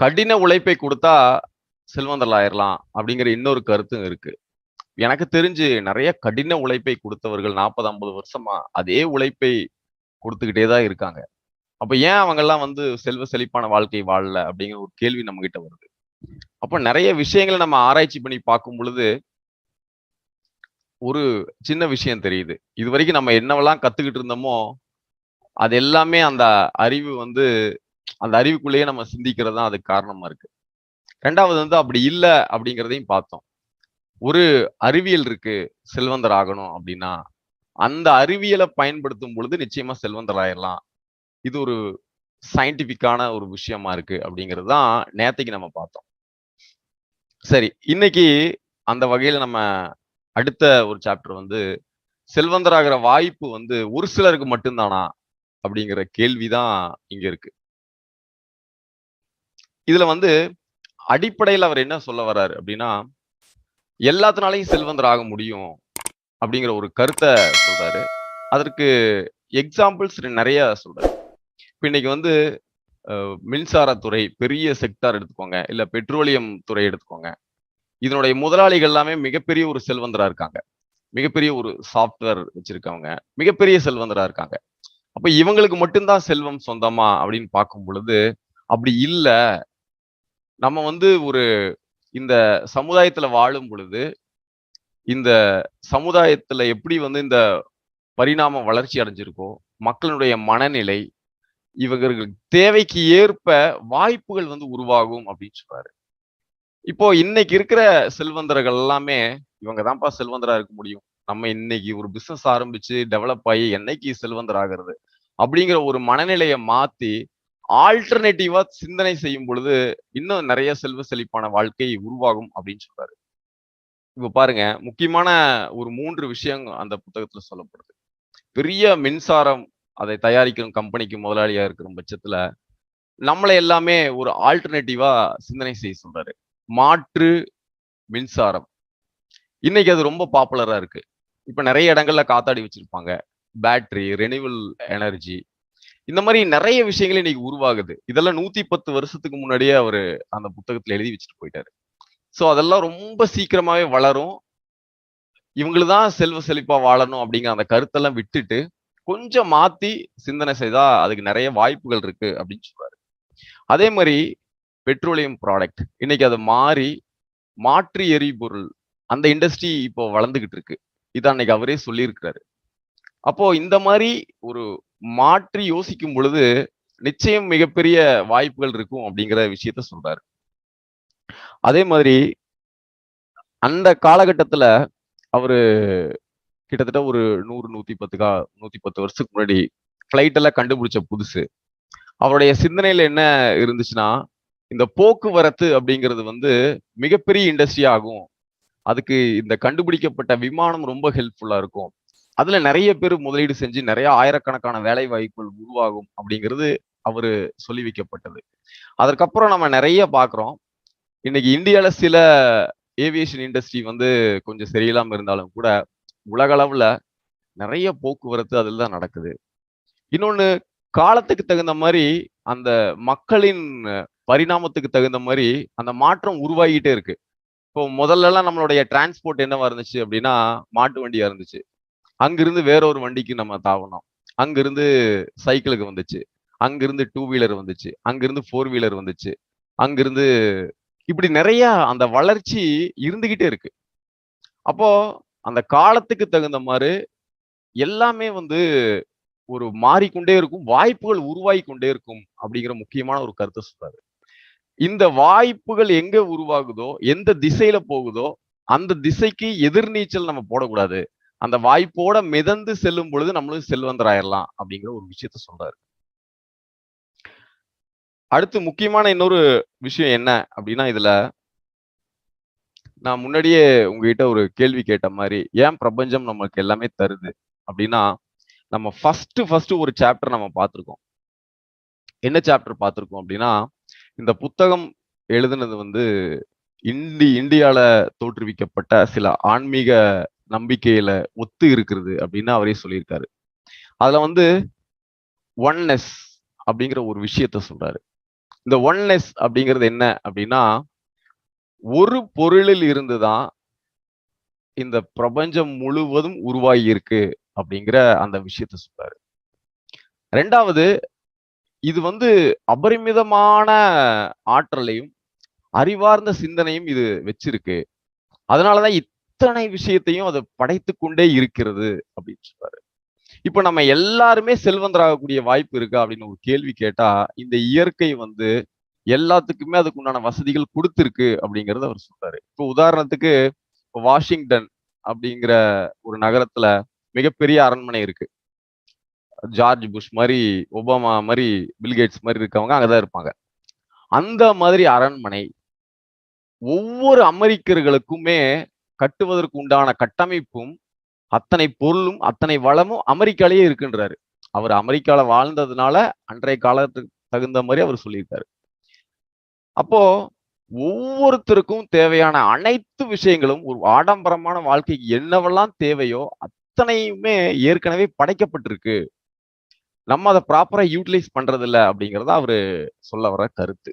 கடின உழைப்பை கொடுத்தா செல்வந்தர்கள் ஆயிரலாம் அப்படிங்கிற இன்னொரு கருத்தும் இருக்கு. எனக்கு தெரிஞ்சு நிறைய கடின உழைப்பை கொடுத்தவர்கள் நாற்பது ஐம்பது வருஷமா அதே உழைப்பை கொடுத்துக்கிட்டே தான் இருக்காங்க. அப்ப ஏன் அவங்க எல்லாம் வந்து செல்வ செழிப்பான வாழ்க்கை வாழல அப்படிங்கிற ஒரு கேள்வி நம்ம கிட்ட வருது. அப்ப நிறைய விஷயங்களை நம்ம ஆராய்ச்சி பண்ணி பார்க்கும் பொழுது ஒரு சின்ன விஷயம் தெரியுது. இது வரைக்கும் நம்ம என்னவெல்லாம் கத்துக்கிட்டு இருந்தோமோ அது எல்லாமே அந்த அறிவு வந்து அந்த அறிவுக்குள்ளேயே நம்ம சிந்திக்கிறது தான் அதுக்கு காரணமா இருக்கு. ரெண்டாவது வந்து அப்படி இல்லை அப்படிங்கிறதையும் பார்த்தோம். ஒரு அறிவியல் இருக்கு செல்வந்தர் ஆகணும் அப்படின்னா அந்த அறிவியலை பயன்படுத்தும் பொழுது நிச்சயமா செல்வந்தர் ஆயிடலாம் இது ஒரு சயின்டிபிக்கான ஒரு விஷயமா இருக்கு அப்படிங்கிறது தான் நேத்தைக்கு நம்ம பார்த்தோம். சரி இன்னைக்கு அந்த வகையில நம்ம அடுத்த ஒரு சாப்டர் வந்து செல்வந்தராகிற வாய்ப்பு வந்து ஒரு சிலருக்கு மட்டும்தானா அப்படிங்கிற கேள்விதான் இங்க இருக்கு. இதுல வந்து அடிப்படையில் அவர் என்ன சொல்ல வர்றாரு அப்படின்னா எல்லாத்தினாலையும் செல்வந்தர் ஆக முடியும் அப்படிங்கிற ஒரு கருத்தை சொல்றாரு. அதற்கு எக்ஸாம்பிள்ஸ் நிறைய சொல்றாரு. இப்போ இன்னைக்கு வந்து மின்சாரத்துறை பெரிய செக்டார் எடுத்துக்கோங்க இல்ல பெட்ரோலியம் துறை எடுத்துக்கோங்க. இதனுடைய முதலாளிகள் எல்லாமே மிகப்பெரிய ஒரு செல்வந்தரா இருக்காங்க. மிகப்பெரிய ஒரு சாஃப்ட்வேர் வச்சிருக்கவங்க. மிகப்பெரிய செல்வந்தரா இருக்காங்க. அப்ப இவங்களுக்கு மட்டும்தான் செல்வம் சொந்தமா அப்படின்னு பார்க்கும் பொழுது அப்படி இல்லை. நம்ம வந்து ஒரு இந்த சமுதாயத்துல வாழும் பொழுது இந்த சமுதாயத்துல எப்படி வந்து இந்த பரிணாம வளர்ச்சி அடைஞ்சிருக்கோ மக்களுடைய மனநிலை இவர்களுக்கு தேவைக்கு ஏற்ப வாய்ப்புகள் வந்து உருவாகும் அப்படின்னு சொல்றாரு. இப்போ இன்னைக்கு இருக்கிற செல்வந்தர்கள் எல்லாமே இவங்க தான்ப்பா செல்வந்தரா இருக்க முடியும். நம்ம இன்னைக்கு ஒரு பிசினஸ் ஆரம்பிச்சு டெவலப் ஆகி என்னைக்கு செல்வந்தர் ஆகிறது? அப்படிங்கிற ஒரு மனநிலையை மாத்தி ஆல்டர்னேட்டிவா சிந்தனை செய்யும் பொழுது இன்னும் நிறைய செல்வ செழிப்பான வாழ்க்கை உருவாகும் அப்படின்னு சொல்றாரு. இப்ப பாருங்க முக்கியமான ஒரு மூன்று விஷயம் அந்த புத்தகத்துல சொல்லப்படுது. பெரிய மின்சாரம் அதை தயாரிக்கும் கம்பெனிக்கு முதலாளியா இருக்கிற பட்சத்துல நம்மளை எல்லாமே ஒரு ஆல்டர்னேட்டிவா சிந்தனை செய்ய சொல்றாரு. மாற்று மின்சாரம். இன்னைக்கு அது ரொம்ப பாப்புலரா இருக்கு. இப்ப நிறைய இடங்கள்ல காத்தாடி வச்சிருப்பாங்க. பேட்டரி ரெனிவல் எனர்ஜி இந்த மாதிரி நிறைய விஷயங்கள் இன்னைக்கு உருவாகுது. இதெல்லாம் நூத்தி பத்து வருஷத்துக்கு முன்னாடியே அவரு அந்த புத்தகத்துல எழுதி வச்சுட்டு போயிட்டாரு. சோ அதெல்லாம் ரொம்ப சீக்கிரமாவே வளரும். இவங்களுதான் தான் செல்வ செழிப்பா வாழணும் அப்படிங்கிற அந்த கருத்தெல்லாம் விட்டுட்டு கொஞ்சம் மாத்தி சிந்தனை செய்தா அதுக்கு நிறைய வாய்ப்புகள் இருக்கு அப்படின்னு சொல்றாரு. அதே மாதிரி பெட்ரோலியம் ப்ராடக்ட் இன்னைக்கு அதை மாறி மாற்று எரிபொருள் அந்த இண்டஸ்ட்ரி இப்போ வளர்ந்துகிட்டு இருக்கு. இதான் அன்னைக்கு அவரே சொல்லியிருக்கிறாரு. அப்போ இந்த மாதிரி ஒரு மாற்றி யோசிக்கும் பொழுது நிச்சயம் மிகப்பெரிய வாய்ப்புகள் இருக்கும் அப்படிங்கிற விஷயத்த சொல்றாரு. அதே மாதிரி அந்த காலகட்டத்துல அவரு கிட்டத்தட்ட ஒரு நூறு நூத்தி பத்து கா நூத்தி பத்து வருஷத்துக்கு முன்னாடி ஃபிளைட் எல்லாம் கண்டுபிடிச்ச புதுசு. அவருடைய சிந்தனையில என்ன இருந்துச்சுன்னா இந்த போக்குவரத்து அப்படிங்கிறது வந்து மிகப்பெரிய இண்டஸ்ட்ரி ஆகும். அதுக்கு இந்த கண்டுபிடிக்கப்பட்ட விமானம் ரொம்ப ஹெல்ப்ஃபுல்லா இருக்கும். அதுல நிறைய பேர் முதலீடு செஞ்சு நிறைய ஆயிரக்கணக்கான வேலை வாய்ப்புகள் உருவாகும் அப்படிங்கிறது அவரு சொல்லி வைக்கப்பட்டது. அதற்கப்புறம் நம்ம நிறைய பாக்குறோம் இன்னைக்கு இந்தியால சில ஏவியேஷன் இண்டஸ்ட்ரி வந்து கொஞ்சம் சரியில்லாம இருந்தாலும் கூட உலக அளவுல நிறைய போக்குவரத்து அதில் தான் நடக்குது. இன்னொன்று காலத்துக்கு தகுந்த மாதிரி அந்த மக்களின் பரிணாமத்துக்கு தகுந்த மாதிரி அந்த மாற்றம் உருவாகிட்டே இருக்கு. இப்போ முதல்லலாம் நம்மளுடைய டிரான்ஸ்போர்ட் என்னவா இருந்துச்சு அப்படின்னா மாட்டு வண்டியா இருந்துச்சு. அங்கிருந்து வேற ஒரு வண்டிக்கு நம்ம தாவணும் அங்கிருந்து சைக்கிளுக்கு வந்துச்சு. அங்கிருந்து டூ வீலர் வந்துச்சு. அங்கிருந்து ஃபோர் வீலர் வந்துச்சு. அங்கிருந்து இப்படி நிறைய அந்த வளர்ச்சி இருந்துகிட்டே இருக்கு. அப்போ அந்த காலத்துக்கு தகுந்த மாதிரி எல்லாமே வந்து ஒரு மாறிக்கொண்டே இருக்கும். வாய்ப்புகள் உருவாகி கொண்டே இருக்கும் அப்படிங்கிற முக்கியமான ஒரு கருத்தை சொல்றாரு. இந்த வாய்ப்புகள் எங்க உருவாகுதோ எந்த திசையில போகுதோ அந்த திசைக்கு எதிர்நீச்சல் நம்ம போடக்கூடாது. அந்த வாய்ப்போட மிதந்து செல்லும் பொழுது நம்மளும் செல்வந்தராயிடலாம் அப்படிங்கிற ஒரு விஷயத்த சொல்றாரு. அடுத்து முக்கியமான இன்னொரு விஷயம் என்ன அப்படின்னா இதுல நான் முன்னாடியே உங்ககிட்ட ஒரு கேள்வி கேட்ட மாதிரி ஏன் பிரபஞ்சம் நமக்கு எல்லாமே தருது அப்படின்னா நம்ம ஃபர்ஸ்ட் ஃபர்ஸ்ட் ஒரு சாப்டர் நம்ம பார்த்துருக்கோம். என்ன சாப்டர் பார்த்துருக்கோம் அப்படின்னா இந்த புத்தகம் எழுதுனது வந்து இந்தி இந்தியால தோற்றுவிக்கப்பட்ட சில ஆன்மீக நம்பிக்கையில ஒத்து இருக்கிறது அப்படின்னு அவரே சொல்லியிருக்காரு. அதுல வந்து ஒன்னஸ் அப்படிங்கிற ஒரு விஷயத்த சொல்றாரு. இந்த ஒன்னஸ் அப்படிங்கிறது என்ன அப்படின்னா ஒரு பொருளில் இருந்து தான் இந்த பிரபஞ்சம் முழுவதும் உருவாகி இருக்கு அப்படிங்கிற அந்த விஷயத்த சொல்றாரு. ரெண்டாவது இது வந்து அபரிமிதமான ஆற்றலையும் அறிவார்ந்த சிந்தனையும் இது வச்சிருக்கு. அதனாலதான் அத்தனை விஷயத்தையும் அது படைத்து கொண்டே இருக்கிறது அப்படின்னு சொல்றாரு. இப்ப நம்ம எல்லாருமே செல்வந்தராகக்கூடிய வாய்ப்பு இருக்கா அப்படின்னு ஒரு கேள்வி கேட்டா இந்த இயற்கை வந்து எல்லாத்துக்குமே அதுக்கு உண்டான வசதிகள் கொடுத்துருக்கு அப்படிங்கறத அவர் சொல்றாரு. இப்போ உதாரணத்துக்கு வாஷிங்டன் அப்படிங்கிற ஒரு நகரத்துல மிகப்பெரிய அரண்மனை இருக்கு. ஜார்ஜ் புஷ் மாதிரி ஒபாமா மாதிரி பில்கேட்ஸ் மாதிரி இருக்கவங்க அங்கதான் இருப்பாங்க. அந்த மாதிரி அரண்மனை ஒவ்வொரு அமெரிக்கர்களுக்குமே கட்டுவதற்கு உண்டான கட்டமைப்பும் அத்தனை பொருளும் அத்தனை வளமும் அமெரிக்காலேயே இருக்குன்றாரு. அவர் அமெரிக்கால வாழ்ந்ததுனால அன்றைய காலத்துக்கு தகுந்த மாதிரி அவர் சொல்லியிருக்காரு. அப்போ ஒவ்வொருத்தருக்கும் தேவையான அனைத்து விஷயங்களும் ஒரு ஆடம்பரமான வாழ்க்கைக்கு என்னவெல்லாம் தேவையோ அத்தனையுமே ஏற்கனவே படைக்கப்பட்டிருக்கு. நம்ம அதை ப்ராப்பரா யூட்டிலைஸ் பண்றது இல்லை அப்படிங்கிறத அவரு சொல்ல வர கருத்து.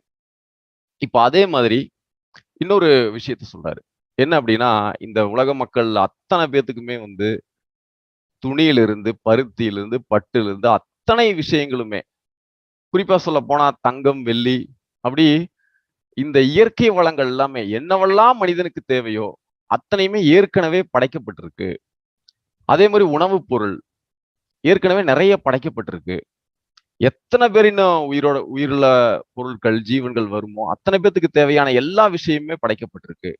இப்ப அதே மாதிரி இன்னொரு விஷயத்த சொல்றாரு. என்ன அப்படின்னா இந்த உலக மக்கள் அத்தனை பேத்துக்குமே வந்து துணியிலிருந்து பருத்தியிலிருந்து பட்டிலிருந்து அத்தனை விஷயங்களுமே. குறிப்பா சொல்ல போனா தங்கம் வெள்ளி அப்படி இந்த இயற்கை வளங்கள் எல்லாமே என்னவெல்லாம் மனிதனுக்கு தேவையோ அத்தனையுமே ஏற்கனவே படைக்கப்பட்டிருக்கு. அதே மாதிரி உணவுப் பொருள் ஏற்கனவே நிறைய படைக்கப்பட்டிருக்கு. எத்தனை பேர் இன்னும் உயிரோட உயிருள்ள பொருட்கள் ஜீவன்கள் வருமோ அத்தனை பேத்துக்கு தேவையான எல்லா விஷயமுமே படைக்கப்பட்டிருக்கு.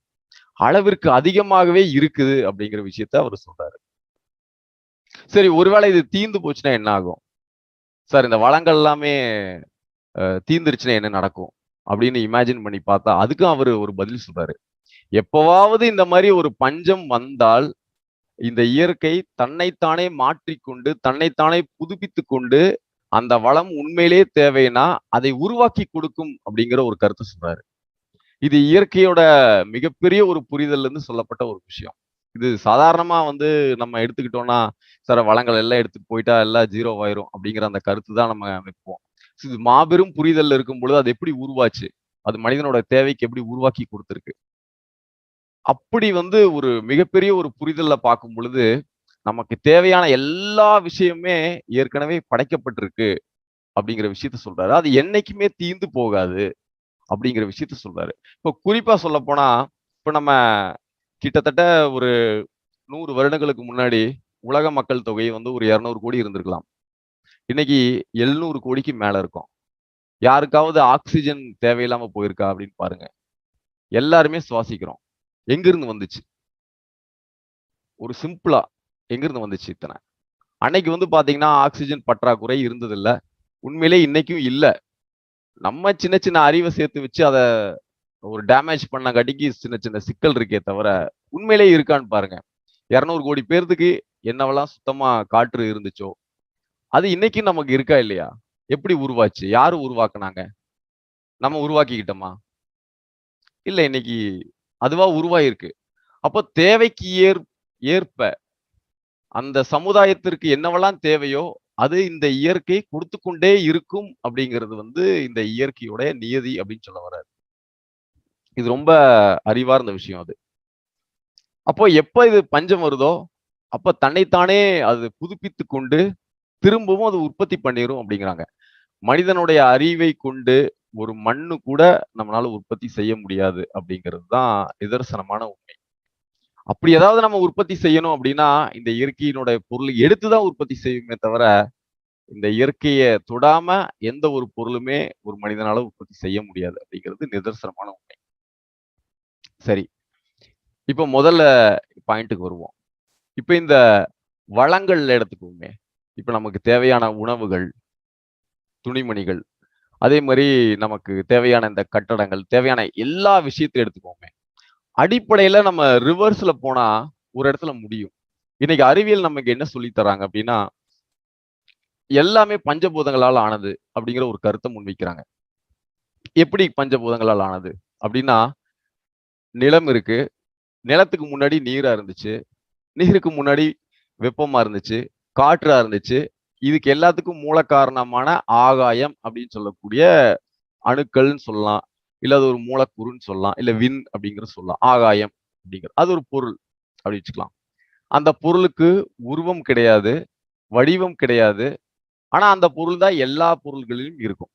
அளவிற்கு அதிகமாகவே இருக்குது அப்படிங்கிற விஷயத்த அவர் சொல்றாரு. சரி ஒருவேளை இது தீந்து போச்சுன்னா என்ன ஆகும்? சார் இந்த வளங்கள் எல்லாமே தீந்துருச்சுன்னா என்ன நடக்கும்? அப்படின்னு இமேஜின் பண்ணி பார்த்தா அதுக்கும் அவர் ஒரு பதில் சொல்றாரு. எப்பவாவது இந்த மாதிரி ஒரு பஞ்சம் வந்தால் இந்த இயற்கை தன்னைத்தானே மாற்றிக்கொண்டு தன்னைத்தானே புதுப்பித்து கொண்டு அந்த வளம் உண்மையிலே தேவைன்னா அதை உருவாக்கி கொடுக்கும் அப்படிங்கிற ஒரு கருத்தை சொல்றாரு. இது இயற்கையோட மிகப்பெரிய ஒரு புரிதல் இருந்து சொல்லப்பட்ட ஒரு விஷயம். இது சாதாரணமா வந்து நம்ம எடுத்துக்கிட்டோம்னா சார் வளங்கள் எல்லாம் எடுத்துட்டு போயிட்டா எல்லாம் ஜீரோ ஆயிரும் அப்படிங்கிற அந்த கருத்து தான் நம்ம வைப்போம். இது மாபெரும் புரிதல் இருக்கும் பொழுது அது எப்படி உருவாச்சு? அது மனிதனோட தேவைக்கு எப்படி உருவாக்கி கொடுத்துருக்கு? அப்படி வந்து ஒரு மிகப்பெரிய ஒரு புரிதல்ல பார்க்கும் பொழுது நமக்கு தேவையான எல்லா விஷயமே ஏற்கனவே படைக்கப்பட்டிருக்கு அப்படிங்கிற விஷயத்த சொல்றாரு. அது என்னைக்குமே தீந்து போகாது. அப்படிங்கிற விஷயத்த சொல்றாரு. இப்போ குறிப்பா சொல்ல போனா இப்ப நம்ம கிட்டத்தட்ட ஒரு நூறு வருடங்களுக்கு முன்னாடி உலக மக்கள் தொகை வந்து ஒரு இருநூறு கோடி இருந்திருக்கலாம். இன்னைக்கு எழுநூறு கோடிக்கு மேல இருக்கும். யாருக்காவது ஆக்சிஜன் தேவையில்லாம போயிருக்கா அப்படின்னு பாருங்க. எல்லாருமே சுவாசிக்கிறோம். எங்கிருந்து வந்துச்சு? ஒரு சிம்பிளா எங்கிருந்து வந்துச்சு இத்தனை? அன்னைக்கு வந்து பாத்தீங்கன்னா ஆக்சிஜன் பற்றாக்குறை இருந்தது இல்ல உண்மையிலே இன்னைக்கும் இல்ல. நம்ம சின்ன சின்ன அறிவை சேர்த்து வச்சு அதை ஒரு டேமேஜ் பண்ண கடிக்கு சின்ன சின்ன சிக்கல் இருக்கே தவிர உண்மையிலே இருக்கான்னு பாருங்க. இரநூறு கோடி பேர்த்துக்கு என்னவெல்லாம் சுத்தமா காற்று இருந்துச்சோ? அது இன்னைக்கு நமக்கு இருக்கா இல்லையா? எப்படி உருவாச்சு? யாரு உருவாக்குனாங்க? நம்ம உருவாக்கிக்கிட்டோமா? இல்லை இன்னைக்கு அதுவா உருவாயிருக்கு. அப்போ தேவைக்கு ஏற் ஏற்ப அந்த சமுதாயத்திற்கு என்னவெல்லாம் தேவையோ அது இந்த இயற்கை கொடுத்து கொண்டே இருக்கும் அப்படிங்கிறது வந்து இந்த இயற்கையுடைய நியதி அப்படின்னு சொல்ல வர்றாரு. இது ரொம்ப அறிவார்ந்த விஷயம் அது. அப்போ எப்ப இது பஞ்சம் வருதோ அப்ப தன்னைத்தானே அது புதுப்பித்து கொண்டு திரும்பவும் அது உற்பத்தி பண்ணிரும் அப்படிங்கிறாங்க. மனிதனுடைய அறிவை கொண்டு ஒரு மண்ணு கூட நம்மளால உற்பத்தி செய்ய முடியாது அப்படிங்கிறது தான் நிதர்சனமான உண்மை. அப்படி ஏதாவது நம்ம உற்பத்தி செய்யணும் அப்படின்னா இந்த இயற்கையினுடைய பொருள் எடுத்துதான் உற்பத்தி செய்யுமே தவிர இந்த இயற்கையை தொடாம எந்த ஒரு பொருளுமே ஒரு மனிதனால உற்பத்தி செய்ய முடியாது அப்படிங்கிறது நிதர்சனமான உண்மை. சரி. இப்ப முதல்ல பாயிண்ட்டுக்கு வருவோம். இப்ப இந்த வளங்கள் எடுத்துக்குவோமே இப்ப நமக்கு தேவையான உணவுகள் துணிமணிகள் அதே மாதிரி நமக்கு தேவையான இந்த கட்டடங்கள் தேவையான எல்லா விஷயத்தையும் எடுத்துக்கோமே. அடிப்படையில நம்ம ரிவர்ஸ்ல போனா ஒரு இடத்துல முடியும். இன்னைக்கு அறிவியல் நமக்கு என்ன சொல்லி தராங்க அப்படின்னா எல்லாமே பஞ்சபூதங்களால் ஆனது அப்படிங்கிற ஒரு கருத்தை முன்வைக்கிறாங்க. எப்படி பஞ்சபூதங்களால் ஆனது? அப்படின்னா நிலம் இருக்கு நிலத்துக்கு முன்னாடி நீரா இருந்துச்சு நீருக்கு முன்னாடி வெப்பமா இருந்துச்சு காற்றா இருந்துச்சு இதுக்கு எல்லாத்துக்கும் மூல காரணமான ஆகாயம் அப்படின்னு சொல்லக்கூடிய அணுக்கள்னு சொல்லலாம். இல்ல அது ஒரு மூலக்கூறுன்னு சொல்லலாம். இல்ல விண் அப்படிங்கிறது சொல்லலாம். ஆகாயம் அப்படிங்கிறது. அது ஒரு பொருள் அப்படி வச்சுக்கலாம். அந்த பொருளுக்கு உருவம் கிடையாது, வடிவம் கிடையாது. ஆனா அந்த பொருள் தான் எல்லா பொருள்களிலும் இருக்கும்.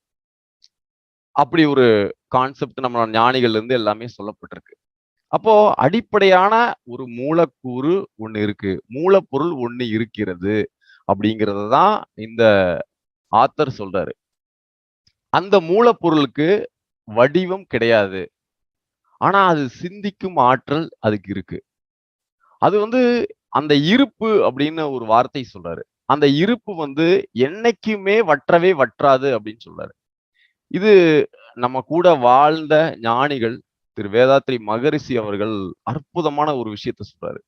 அப்படி ஒரு கான்செப்ட் நம்ம ஞானிகள்ல இருந்து எல்லாமே சொல்லப்பட்டிருக்கு. அப்போ அடிப்படையான ஒரு மூலக்கூறு ஒண்ணு இருக்கு. மூலப்பொருள் ஒண்ணு இருக்கிறது. அப்படிங்கிறத தான் இந்த ஆத்தர் சொல்றாரு. அந்த மூலப்பொருளுக்கு வடிவம் கிடையாது. ஆனா அது சிந்திக்கும் ஆற்றல் அதுக்கு இருக்கு. அது வந்து அந்த இருப்பு அப்படின்னு ஒரு வார்த்தை சொல்றாரு. அந்த இருப்பு வந்து என்னைக்குமே வற்றவே வற்றாது அப்படின்னு சொல்றாரு. இது நம்ம கூட வாழ்ந்த ஞானிகள் திரு வேதாத்ரி மகரிஷி அவர்கள் அற்புதமான ஒரு விஷயத்த சொல்றாரு.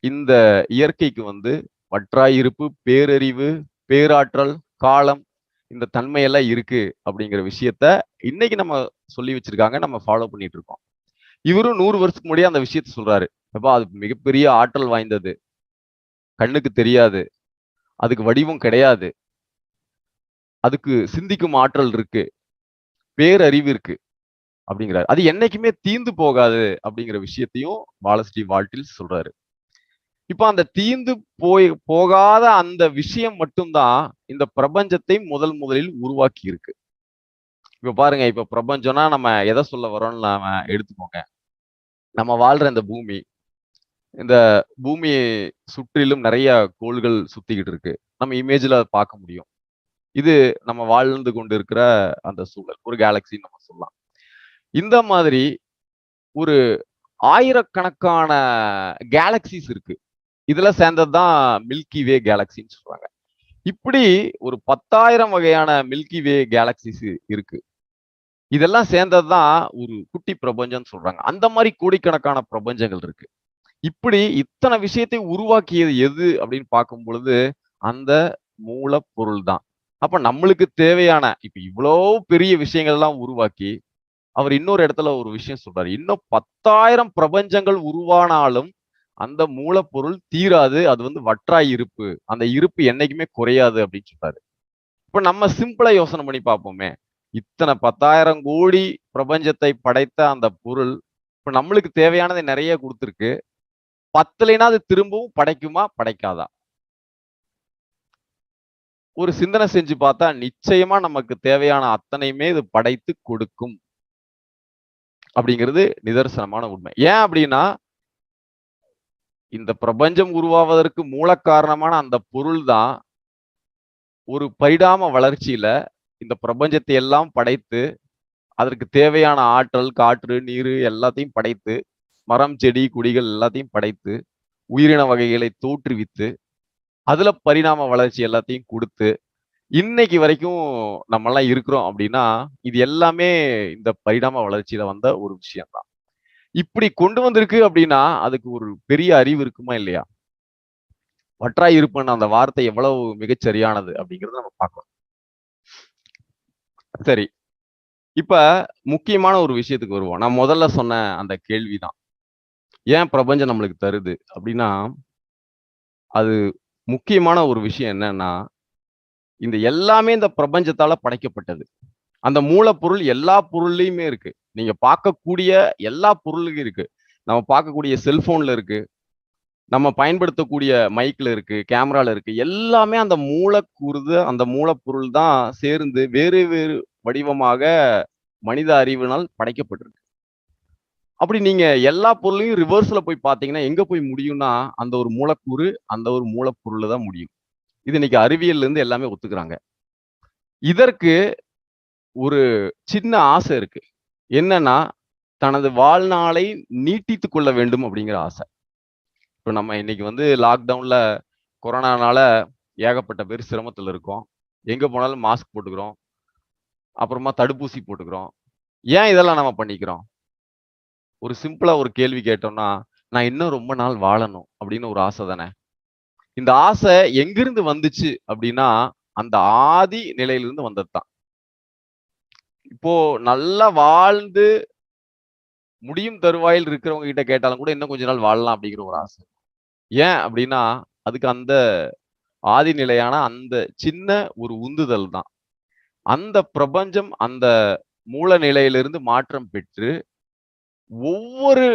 இந்த இயற்கைக்கு வந்து வற்றாயிருப்பு, பேரறிவு, பேராற்றல், காலம் இந்த தன்மையெல்லாம் இருக்கு அப்படிங்கிற விஷயத்த இன்னைக்கு நம்ம சொல்லி வச்சிருக்காங்க. நம்ம ஃபாலோ பண்ணிட்டு இருக்கோம். இவரும் நூறு வருஷத்துக்கு முன்னாடியே அந்த விஷயத்த சொல்றாரு. அப்போ அது மிகப்பெரிய ஆற்றல் வாய்ந்தது. கண்ணுக்கு தெரியாது. அதுக்கு வடிவம் கிடையாது. அதுக்கு சிந்திக்கும் ஆற்றல் இருக்கு. பேரறிவு இருக்கு. அப்படிங்கிறாரு. அது என்னைக்குமே தீந்து போகாது அப்படிங்கிற விஷயத்தையும் பாலஸ்ரீ வால்டில்ஸ் சொல்றாரு. இப்ப அந்த தீந்து போய் போகாத அந்த விஷயம் மட்டும்தான் இந்த பிரபஞ்சத்தை முதல் முதலில் உருவாக்கி இருக்கு. இப்ப பாருங்க, இப்ப பிரபஞ்சம்னா நம்ம எதை சொல்ல வரோம்னு நாம எடுத்துக்கோங்க. நம்ம வாழ்ற இந்த பூமி. இந்த பூமியை சுற்றிலும் நிறைய கோள்கள் சுத்திக்கிட்டு இருக்கு. நம்ம இமேஜ்ல பார்க்க முடியும். இது நம்ம வாழ்ந்து கொண்டிருக்கிற அந்த சூழல். ஒரு கேலக்ஸின்னு நம்ம சொல்லலாம். இந்த மாதிரி ஒரு ஆயிரக்கணக்கான கேலக்ஸிஸ் இருக்கு. இதுல சேர்ந்தது தான் மில்கி வே கேலக்ஸின்னு சொல்றாங்க. இப்படி ஒரு 10,000 வகையான மில்கி வே கேலக்ஸிஸ் இருக்கு. இதெல்லாம் சேர்ந்தது தான் ஒரு குட்டி பிரபஞ்சம்னு சொல்றாங்க. அந்த மாதிரி கோடிக்கணக்கான பிரபஞ்சங்கள் இருக்கு. இப்படி இத்தனை விஷயத்தை உருவாக்கியது எது அப்படின்னு பார்க்கும் பொழுது, அந்த மூலப்பொருள் தான். அப்ப நம்மளுக்கு தேவையான இப்ப இவ்வளோ பெரிய விஷயங்கள்லாம் உருவாக்கி, அவர் இன்னொரு இடத்துல ஒரு விஷயம் சொல்றாரு. இன்னும் 10,000 பிரபஞ்சங்கள் உருவானாலும், அந்த மூலப்பொருள் தீராது. அது வந்து வற்றாய் இருப்பு. அந்த இருப்பு என்னைக்குமே குறையாது அப்படின்னு சொல்றாரு. இப்ப நம்ம சிம்பிளா யோசனை பண்ணி பார்ப்போமே. இத்தனை பத்தாயிரம் கோடி பிரபஞ்சத்தை படைத்த அந்த பொருள், இப்ப நம்மளுக்கு தேவையானதை நிறைய கொடுத்துருக்கு பத்தலைன்னா அது திரும்பவும் படைக்குமா? படைக்காதா? ஒரு சிந்தனை செஞ்சு பார்த்தா, நிச்சயமா நமக்கு தேவையான அத்தனையுமே இது படைத்து கொடுக்கும். அப்படிங்கிறது நிதர்சனமான உண்மை. ஏன் அப்படின்னா இந்த பிரபஞ்சம் உருவாவதற்கு மூல காரணமான அந்த பொருள் தான் ஒரு பரிணாம வளர்ச்சியில இந்த பிரபஞ்சத்தை எல்லாம் படைத்து, அதற்கு தேவையான ஆற்றல், காற்று, நீரு எல்லாத்தையும் படைத்து, மரம், செடி, கொடிகள் எல்லாத்தையும் படைத்து, உயிரின வகைகளை தோற்றுவித்து, அதுல பரிணாம வளர்ச்சி எல்லாத்தையும் கொடுத்து இன்னைக்கு வரைக்கும் நம்மெல்லாம் இருக்கிறோம் அப்படின்னா, இது எல்லாமே இந்த பரிணாம வளர்ச்சியில வந்த ஒரு விஷயம்தான். இப்படி கொண்டு வந்திருக்கு அப்படின்னா, அதுக்கு ஒரு பெரிய அறிவு இருக்குமா? இல்லையா? வற்றாய் இருப்பன் அந்த வார்த்தை எவ்வளவு மிகச்சரியானது அப்படிங்கிறத நம்ம பார்க்கணும். சரி. இப்ப முக்கியமான ஒரு விஷயத்துக்கு வருவோம். நான் முதல்ல சொன்ன அந்த கேள்விதான். ஏன் பிரபஞ்சம் நம்மளுக்கு தருது? அப்படின்னா, அது முக்கியமான ஒரு விஷயம் என்னன்னா, இந்த எல்லாமே இந்த பிரபஞ்சத்தால படைக்கப்பட்டது. அந்த மூலப்பொருள் எல்லா பொருள்லயுமே இருக்கு. நீங்க பார்க்கக்கூடிய எல்லா பொருளுக்கும் இருக்கு. நம்ம பார்க்கக்கூடிய செல்போன்ல இருக்கு. நம்ம பயன்படுத்தக்கூடிய மைக்ல இருக்கு, கேமரால இருக்கு. எல்லாமே அந்த மூலக்கூறு அந்த மூலப்பொருள் தான் சேர்ந்து வேறு வேறு வடிவமாக மனித அறிவினால் படைக்கப்பட்டிருக்கு. அப்படி நீங்க எல்லா பொருளையும் ரிவர்ஸ்ல போய் பார்த்தீங்கன்னா, எங்க போய் முடியும்னா, அந்த ஒரு மூலக்கூறு, அந்த ஒரு மூலப்பொருள் தான் முடியும். இது இன்னைக்கு அறிவியல்ல இருந்து எல்லாமே ஒத்துக்கிறாங்க. இதற்கு ஒரு சின்ன ஆசை இருக்கு. என்னன்னா, தனது வாழ்நாளை நீட்டித்து கொள்ள வேண்டும் அப்படிங்கிற ஆசை. இப்போ நம்ம இன்னைக்கு வந்து லாக்டவுன்ல கொரோனானால ஏகப்பட்ட பேர் சிரமத்தில் இருக்கோம். எங்கே போனாலும் மாஸ்க் போட்டுக்கிறோம். அப்புறமா தடுப்பூசி போட்டுக்கிறோம். ஏன் இதெல்லாம் நம்ம பண்ணிக்கிறோம்? ஒரு சிம்பிளா ஒரு கேள்வி கேட்டோம்னா, நான் இன்னும் ரொம்ப நாள் வாழணும் அப்படின்னு ஒரு ஆசை தானே. இந்த ஆசை எங்கிருந்து வந்துச்சு அப்படின்னா, அந்த ஆதி நிலையிலிருந்து வந்தது தான். இப்போ நல்லா வாழ்ந்து முடியும் தருவாயில் இருக்கிறவங்க கிட்ட கேட்டாலும் கூட இன்னும் கொஞ்ச நாள் வாழலாம் அப்படிங்கிற ஒரு ஆசை. ஏன் அப்படின்னா, அதுக்கு அந்த ஆதி நிலையான அந்த சின்ன ஒரு உந்துதல் தான். அந்த பிரபஞ்சம் அந்த மூல நிலையிலிருந்து மாற்றம் பெற்று ஒவ்வொரு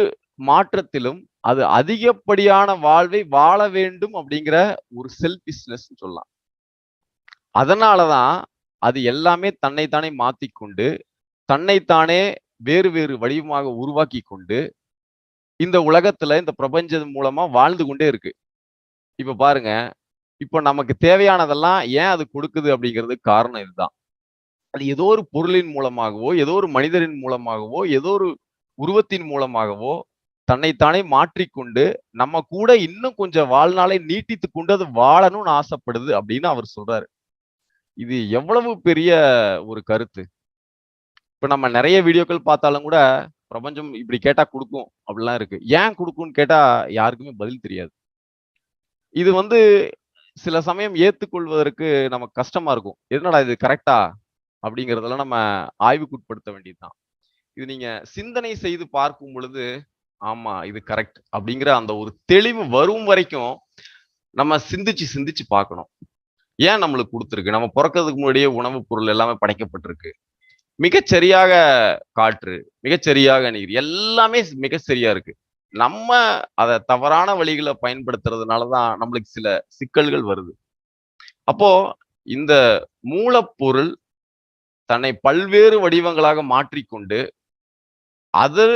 மாற்றத்திலும் அது அதிகப்படியான வாழ்வை வாழ வேண்டும் அப்படிங்கிற ஒரு செல்ஃபிஷ்னஸ் சொல்லலாம் அதனாலதான் அது எல்லாமே தன்னைத்தானே மாத்திக்கொண்டு தன்னைத்தானே வேறு வேறு வடிவமாக உருவாக்கி கொண்டு இந்த உலகத்துல இந்த பிரபஞ்சம் மூலமா வாழ்ந்து கொண்டே இருக்கு. இப்ப பாருங்க இப்ப நமக்கு தேவையானதெல்லாம் ஏன் அது கொடுக்குது அப்படிங்கிறது காரணம் இதுதான். அது ஏதோ ஒரு பொருளின் மூலமாகவோ ஏதோ ஒரு மனிதரின் மூலமாகவோ ஏதோ ஒரு உருவத்தின் மூலமாகவோ தன்னைத்தானே மாற்றிக்கொண்டு நம்ம கூட இன்னும் கொஞ்சம் வாழ்நாளை நீட்டித்து கொண்டு அது வாழணும்னு ஆசைப்படுது அப்படின்னு அவர் சொல்றாரு. இது எவ்வளவு பெரிய ஒரு கருத்து? இப்ப நம்ம நிறைய வீடியோக்கள் பார்த்தாலும் கூட பிரபஞ்சம் இப்படி கேட்டா கொடுக்கும் அப்படிலாம் இருக்கு. ஏன் கொடுக்கும்னு கேட்டா யாருக்குமே பதில் தெரியாது. இது வந்து சில சமயம் ஏத்துக்கொள்வதற்கு நமக்கு கஷ்டமா இருக்கும். எதனால இது கரெக்டா அப்படிங்கறதெல்லாம் நம்ம ஆய்வுக்குட்படுத்த வேண்டியதுதான். இது நீங்க சிந்தனை செய்து பார்க்கும் பொழுது ஆமா இது கரெக்ட் அப்படிங்கிற அந்த ஒரு தெளிவு வரும் வரைக்கும் நம்ம சிந்திச்சு சிந்திச்சு பார்க்கணும். ஏன் நம்மளுக்கு கொடுத்துருக்கு? நம்ம பிறக்கிறதுக்கு முன்னாடியே உணவுப் பொருள் எல்லாமே படைக்கப்பட்டிருக்கு. மிகச்சரியாக காற்று மிகச்சரியாக நீர் எல்லாமே மிக சரியா இருக்கு. நம்ம அதை தவறான வழிகளை பயன்படுத்துறதுனாலதான் நம்மளுக்கு சில சிக்கல்கள் வருது. அப்போ இந்த மூலப்பொருள் தன்னை பல்வேறு வடிவங்களாக மாற்றிக்கொண்டு அது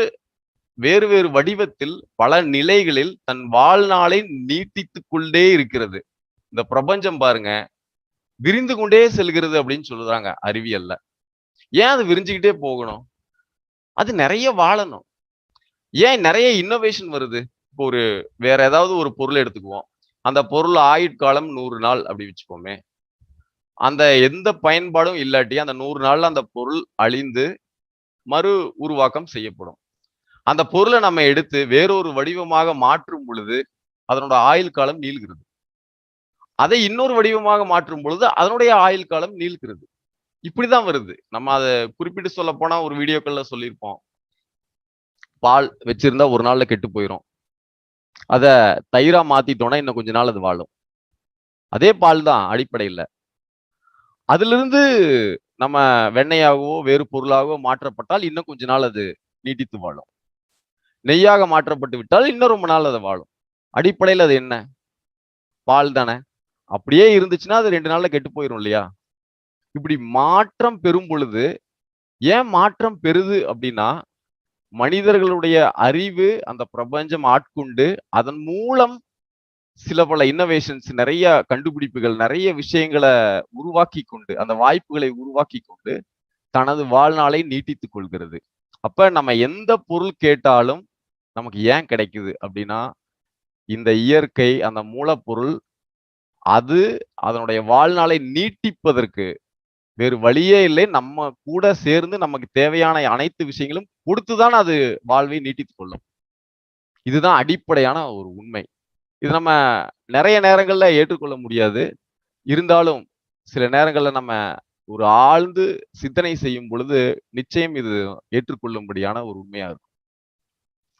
வேறு வேறு வடிவத்தில் பல நிலைகளில் தன் வாழ்நாளை நீட்டித்துக் கொண்டே இருக்கிறது. இந்த பிரபஞ்சம் பாருங்க விரிந்து கொண்டே செல்கிறது அப்படின்னு சொல்லுறாங்க அறிவியல்ல. ஏன் அது விரிஞ்சுக்கிட்டே போகணும்? அது நிறைய வாழணும். ஏன் நிறைய இன்னோவேஷன் வருது? இப்போ ஒரு வேற ஏதாவது ஒரு பொருள் எடுத்துக்குவோம். அந்த பொருள் ஆயுட்காலம் நூறு நாள் அப்படி வச்சுக்கோமே. அந்த எந்த பயன்பாடும் இல்லாட்டி அந்த நூறு நாள்ல அந்த பொருள் அழிந்து மறு உருவாக்கம் செய்யப்படும். அந்த பொருளை நம்ம எடுத்து வேறொரு வடிவமாக மாற்றும் பொழுது அதனோட ஆயுள் காலம் நீள்கிறது. அதை இன்னொரு வடிவமாக மாற்றும் பொழுது அதனுடைய ஆயுள் காலம் நீள்கிறது. இப்படிதான் வருது. நம்ம அதை குறிப்பிட்டு சொல்ல போனா ஒரு வீடியோக்கள்ல சொல்லியிருப்போம். பால் வச்சிருந்தா ஒரு நாள்ல கெட்டு போயிடும் அத தயிரா மாத்திட்டோம்னா இன்னும் கொஞ்ச நாள் அது வாழும். அதே பால் தான் அடிப்படையில். அதுல இருந்து நம்ம வெண்ணெயாகவோ வேறு பொருளாகவோ மாற்றப்பட்டால் இன்னும் கொஞ்ச நாள் அது நீட்டித்து வாழும். நெய்யாக மாற்றப்பட்டு விட்டால் இன்னும் ரொம்ப நாள் அது வாழும். அடிப்படையில் அது என்ன? பால் தானே. அப்படியே இருந்துச்சுன்னா அது ரெண்டு நாள்ல கெட்டு போயிடும் இல்லையா? இப்படி மாற்றம் பெறும் பொழுது ஏன் மாற்றம் பெறுது அப்படின்னா மனிதர்களுடைய அறிவு அந்த பிரபஞ்சம் ஆட்கொண்டு அதன் மூலம் சில பல இன்னோவேஷன்ஸ் நிறைய கண்டுபிடிப்புகள் நிறைய விஷயங்களை உருவாக்கி கொண்டு அந்த வாய்ப்புகளை உருவாக்கி கொண்டு தனது வாழ்நாளை நீட்டித்துக் கொள்கிறது. அப்ப நம்ம எந்த பொருள் கேட்டாலும் நமக்கு ஏன் கிடைக்குது அப்படின்னா இந்த இயற்கை அந்த மூலப்பொருள் அது அதனுடைய வாழ்நாளை நீட்டிப்பதற்கு வேறு வழியே இல்லை. நம்ம கூட சேர்ந்து நமக்கு தேவையான அனைத்து விஷயங்களும் கொடுத்துதான் அது வாழ்வை நீட்டித்துக் கொள்ளும். இதுதான் அடிப்படையான ஒரு உண்மை. இது நம்ம நிறைய நேரங்கள்ல ஏற்றுக்கொள்ள முடியாது. இருந்தாலும் சில நேரங்கள்ல நம்ம ஒரு ஆழ்ந்து சிந்தனை செய்யும் பொழுது நிச்சயம் இது ஏற்றுக்கொள்ளும்படியான ஒரு உண்மையா இருக்கும்.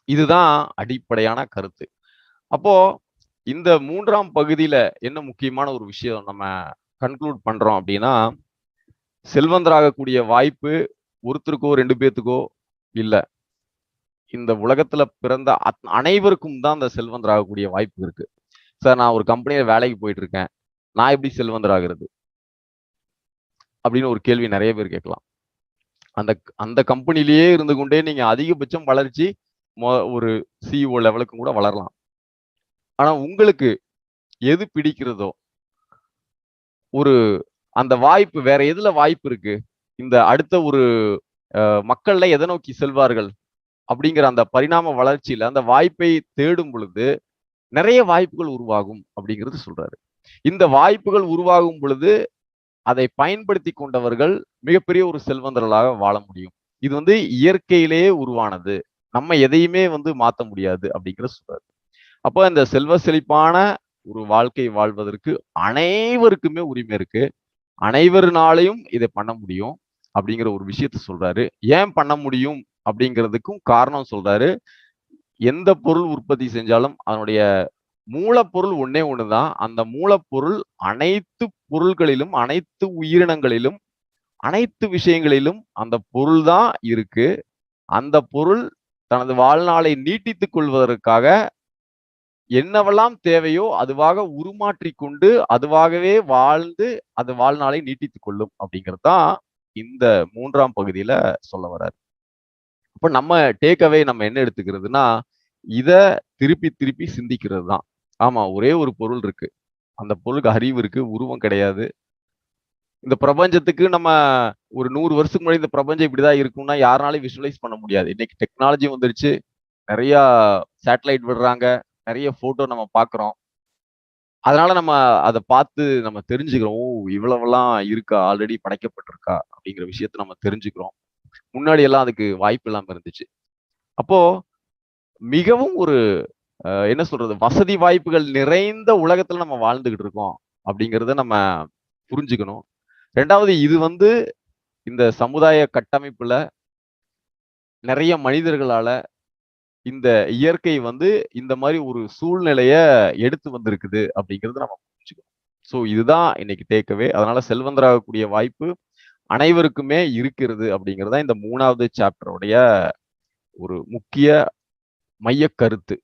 இதுதான் அடிப்படையான கருத்து. அப்போ இந்த மூன்றாம் பகுதியில என்ன முக்கியமான ஒரு விஷயம் நம்ம கன்க்ளூட் பண்றோம் அப்படின்னா செல்வந்தராகக்கூடிய வாய்ப்பு ஒருத்தருக்கோ ரெண்டு பேர்த்துக்கோ இல்லை. இந்த உலகத்துல பிறந்த அனைவருக்கும் தான் அந்த செல்வந்தராகக்கூடிய வாய்ப்பு இருக்கு. சார் நான் ஒரு கம்பெனியில வேலைக்கு போயிட்டு இருக்கேன் நான் எப்படி செல்வந்தராகிறது? அப்படின்னு ஒரு கேள்வி நிறைய பேர் கேட்கலாம். அந்த அந்த கம்பெனிலேயே இருந்து கொண்டே நீங்க அதிகபட்சம் வளர்ச்சி ஒரு சிஇஓ லெவலுக்கும் கூட வளரலாம். ஆனா உங்களுக்கு எது பிடிக்கிறதோ ஒரு அந்த வாய்ப்பு வேற எதுல வாய்ப்பு இருக்கு? இந்த அடுத்த ஒரு மக்கள்ல எதை நோக்கி செல்வார்கள்? அப்படிங்கிற அந்த பரிணாம வளர்ச்சியில அந்த வாய்ப்பை தேடும் பொழுது நிறைய வாய்ப்புகள் உருவாகும் அப்படிங்கிறது சொல்றாரு. இந்த வாய்ப்புகள் உருவாகும் பொழுது அதை பயன்படுத்தி கொண்டவர்கள் மிகப்பெரிய ஒரு செல்வந்தர்களாக வாழ முடியும். இது வந்து இயற்கையிலேயே உருவானது. நம்ம எதையுமே வந்து மாத்த முடியாது அப்படிங்கிற சொல்றாரு. அப்போ இந்த செல்வ செழிப்பான ஒரு வாழ்க்கை வாழ்வதற்கு அனைவருக்குமே உரிமை இருக்கு. அனைவருனாலையும் இதை பண்ண முடியும் அப்படிங்கிற ஒரு விஷயத்த சொல்றாரு. ஏன் பண்ண முடியும் அப்படிங்கிறதுக்கும் காரணம் சொல்றாரு. எந்த பொருள் உற்பத்தி செஞ்சாலும் அதனுடைய மூலப்பொருள் ஒன்னே ஒண்ணுதான். அந்த மூலப்பொருள் அனைத்து பொருள்களிலும் அனைத்து உயிரினங்களிலும் அனைத்து விஷயங்களிலும் அந்த பொருள் தான் இருக்கு. அந்த பொருள் தனது வாழ்நாளை நீட்டித்துக் கொள்வதற்காக என்னவெல்லாம் தேவையோ அதுவாக உருமாற்றி கொண்டு, அதுவாகவே வாழ்ந்து, அது வாழ்நாளை நீட்டித்துக் கொள்ளும் அப்படிங்கிறது தான் இந்த மூன்றாம் பகுதியில சொல்ல வர்றாரு அப்ப நம்ம டேக் அவே நம்ம என்ன எடுத்துக்கிறதுன்னா, இத திருப்பி திருப்பி சிந்திக்கிறது தான். ஆமா, ஒரே ஒரு பொருள் இருக்கு. அந்த பொருளுக்கு அறிவு இருக்கு, உருவம் கிடையாது. இந்த பிரபஞ்சத்துக்கு நம்ம ஒரு நூறு வருஷத்துக்கு முன்னாடி இந்த பிரபஞ்சம் இப்படிதான் இருக்கும்னா யாருனாலும் விஷுவலைஸ் பண்ண முடியாது. இன்னைக்கு டெக்னாலஜி வந்துருச்சு. நிறைய சேட்டலைட் விடுறாங்க. நிறைய போட்டோ நம்ம பார்க்குறோம். அதனால நம்ம அத பார்த்து நம்ம தெரிஞ்சுக்கிறோம். ஓ! இவ்வளவெல்லாம் இருக்கா? ஆல்ரெடி படைக்கப்பட்டிருக்கா? அப்படிங்கிற விஷயத்த நம்ம தெரிஞ்சுக்கிறோம். முன்னாடி எல்லாம் அதுக்கு வாய்ப்பு இல்லாம இருந்துச்சு. அப்போ மிகவும் ஒரு என்ன சொல்றது? வசதி வாய்ப்புகள் நிறைந்த உலகத்துல நம்ம வாழ்ந்துகிட்டு இருக்கோம். அப்படிங்கிறத நம்ம புரிஞ்சுக்கணும். ரெண்டாவது இது வந்து இந்த சமுதாய கட்டமைப்புல நிறைய மனிதர்களால இந்த இயற்கை வந்து இந்த மாதிரி ஒரு சூழ்நிலைய எடுத்து வந்திருக்குது அப்படிங்கிறது நம்ம புரிஞ்சுக்கணும். ஸோ இதுதான் இன்னைக்கு தேக்கவே அதனால செல்வந்தராகக்கூடிய வாய்ப்பு அனைவருக்குமே இருக்கிறது அப்படிங்கிறது தான் இந்த மூணாவது சாப்டருடைய ஒரு முக்கிய மைய கருத்து.